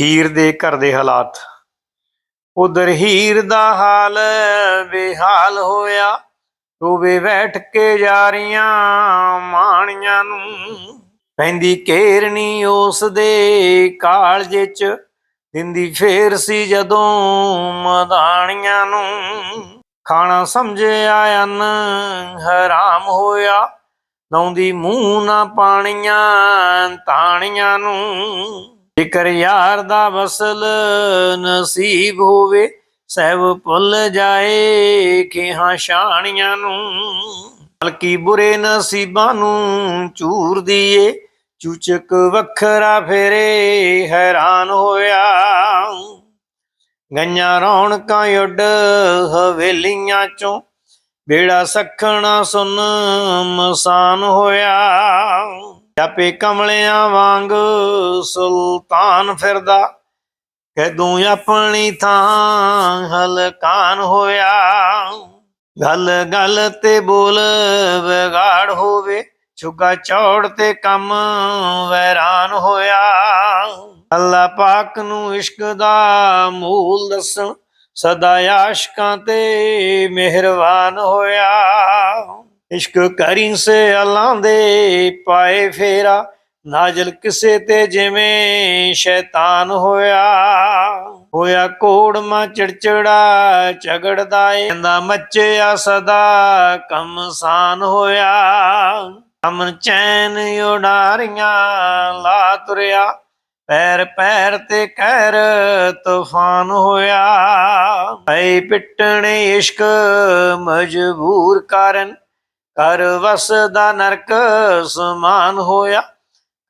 ਹੀਰ ਦੇ ਘਰ ਦੇ ਹਾਲਾਤ। ਉਧਰ ਹੀਰ ਦਾ ਹਾਲ ਬੇਹਾਲ ਹੋਇਆ। ਰੋਵੇ ਬੈਠ ਕੇ ਜਾਰੀਆਂ ਮਾਣੀਆਂ ਨੂੰ। ਪੈਂਦੀ ਕੇਰਨੀ ਉਸ ਦੇ ਕਾਲਜੇ ਚ। ਦਿੰਦੀ ਫੇਰ ਸੀ ਜਦੋਂ ਮਦਾਣੀਆਂ ਨੂੰ। ਖਾਣਾ ਸਮਝਿਆ ਅੰਨ ਹਰਾਮ ਹੋਇਆ। ਲਾਉਂਦੀ ਮੂੰਹ ਨਾ ਪਾਣੀਆਂ ਤਾਣੀਆਂ ਨੂੰ। ਜੇਕਰ ਯਾਰ ਦਾ ਵਸਲ ਨਸੀਬ ਹੋਵੇ, ਸਹਿਬ ਭੁੱਲ ਜਾਏ ਕਿ ਸ਼ਾਣੀਆਂ ਨੂੰ। ਬਲਕਿ ਬੁਰੇ ਨਸੀਬਾਂ ਨੂੰ ਚੂਰ ਦੀਏ, ਚੂਚਕ ਵੱਖਰਾ ਫੇਰੇ ਹੈਰਾਨ ਹੋਇਆ। ਗਈਆਂ ਰੌਣਕਾਂ ਉੱਡ ਹਵੇਲੀਆਂ ਚੋਂ, ਬੇੜਾ ਸਖਣਾ ਸੁਨ ਮਸਾਨ ਹੋਇਆ। ਜਾਪੇ ਕਮਲਿਆਂ ਵਾਂਗ ਸੁਲਤਾਨ ਫਿਰਦਾ। ਕਦੋਂ ਆਪਣੀ ਥਾਂ ਹਲਕਾਨ ਹੋਇਆ। ਗੱਲ ਗੱਲ ਤੇ ਬੋਲ ਵਿਗਾੜ ਹੋਵੇ। ਛੁਗਾ ਚੌੜ ਤੇ ਕੰਮ ਵੈਰਾਨ ਹੋਇਆ। ਅੱਲਾ ਪਾਕ ਨੂੰ ਇਸ਼ਕ ਦਾ ਮੂਲ ਦੱਸਣ। ਸਦਾ ਆਸ਼ਕਾਂ ਤੇ ਮਿਹਰਬਾਨ ਹੋਇਆ। ਇਸ਼ਕ ਕਰੀ ਸੇ ਅੱਲਾ ਦੇ ਪਾਏ ਫੇਰਾ, ਨਾਜ਼ਲ ਕਿਸੇ ਤੇ ਜਿਵੇਂ ਸ਼ੈਤਾਨ ਹੋਇਆ। ਹੋਇਆ ਕੋੜ ਮਾ ਚਿੜਚਿੜਾ, ਝਗੜਦਾ ਏ, ਕਹਿੰਦਾ ਮੱਚਿਆ ਸਦਾ ਕਮਸਾਨ ਹੋਇਆ। ਅਮਨ ਚੈਨ ਉਡਾਰੀਆਂ ਲਾ ਤੁਰਿਆ, ਪੈਰ ਪੈਰ ਤੇ ਕਹਿਰ ਤੂਫਾਨ ਹੋਇਆ। ਐ ਪਿੱਟਣੇ ਇਸ਼ਕ ਮਜਬੂਰ ਕਰਨ ਕਰ ਵਸਦਾ ਨਰਕ ਸਮਾਨ ਹੋਇਆ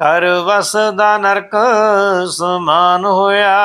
ਕਰ ਵਸਦਾ ਨਰਕ ਸਮਾਨ ਹੋਇਆ।